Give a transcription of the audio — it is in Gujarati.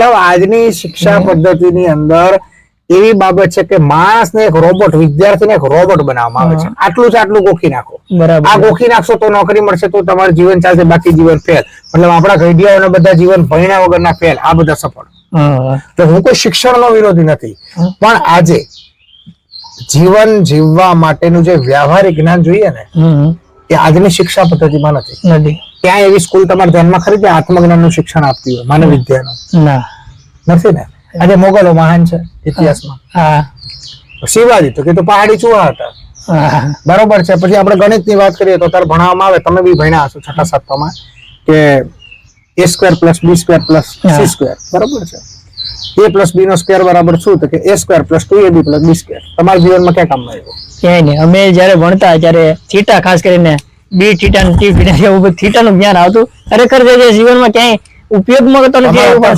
મતલબ આજની શિક્ષા પદ્ધતિની અંદર એવી બાબત છે કે માણસને એક રોબોટ વિદ્યાર્થીને એક રોબોટ બનાવવામાં આવે છે. આટલું જ આટલું ગોખી નાખો. આ ગોખી નાખશો તો નોકરી મળશે તો તમારું જીવન ચાલશે બાકી જીવન ફેલ મતલબ આપણા ઘડિયાઓને બધા જીવન ભણ્યા વગરના ફેલ આ બધા સફળ. તો હું કોઈ શિક્ષણનો વિરોધી નથી. પણ આજે જીવન જીવવા માટેનું જે વ્યવહારિક જ્ઞાન જોઈએ ને એ આજની શિક્ષા પદ્ધતિમાં નથી. નથી. ત્યાં એવી સ્કૂલ તમારા ધ્યાનમાં ખરી જે આત્મજ્ઞાનનું શિક્ષણ આપતી હોય માનવ વિદ્યાનું? ના. નથી ને? આજે મોગલો મહાન છે ઇતિહાસમાં. હા. શિવાજી તો કે તો પહાડી ચૂહા હતા. બરોબર છે. પછી આપણે ગણિતની વાત કરીએ તો અત્યારે ભણાવવામાં આવે તમે બી ભણ્યા હશો છઠ્ઠા સપ્તાહમાં કે A square plus B square plus. C square. બરોબર છે. એ પ્લસ બી નો સ્ક્વેર બરાબર શું? તો કે A square plus two A B plus B square. તમારા જીવનમાં ક્યાં કામમાં આવ્યું? ક્યાંય નહીં. અમે જયારે ભણતા ત્યારે થીટા ખાસ કરીને બી થીટા ને ટી થીટા એવું બધું. થીટા નું જ્ઞાન આવતું. ખરેખર જે જીવનમાં ક્યાંય ઉપયોગમાં તો નથી એવું પણ